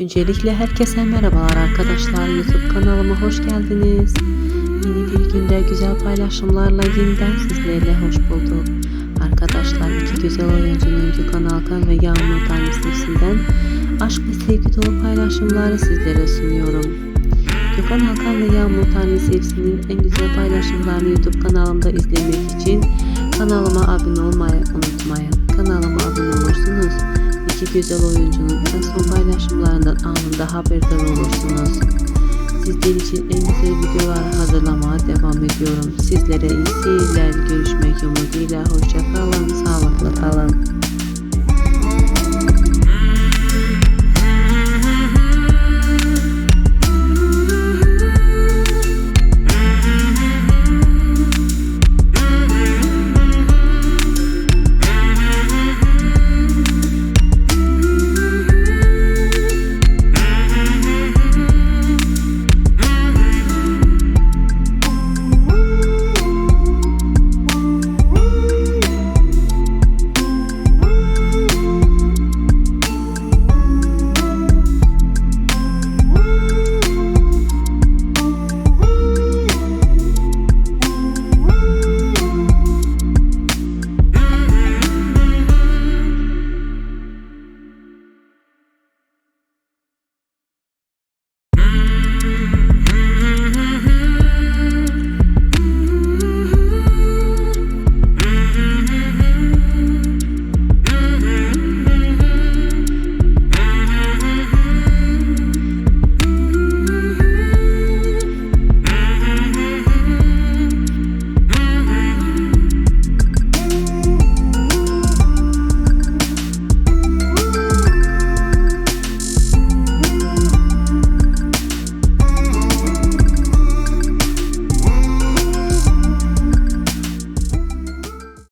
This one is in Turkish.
Öncelikle herkese merhabalar arkadaşlar. YouTube kanalıma hoş geldiniz. Yeni bir günde güzel paylaşımlarla yeniden sizlerle hoş bulduk. Arkadaşlar iki güzel oyuncunun Gökhan Alkan ve Yağmur Tanrısı'ndan aşk ve sevgi dolu paylaşımları sizlere sunuyorum. Gökhan Alkan ve Yağmur Tanrısı'nın en güzel paylaşımlarını YouTube kanalımda izlemek için kanalıma abone olmayı unutmayın. Kanalıma abone iki güzel oyuncunun son paylaşımlarından anında haberdar olursunuz. Sizler için en güzel videolar hazırlamaya devam ediyorum. Sizlere iyi seyirler, görüşmek umuduyla, hoşça kalın, sağlıklı kalın.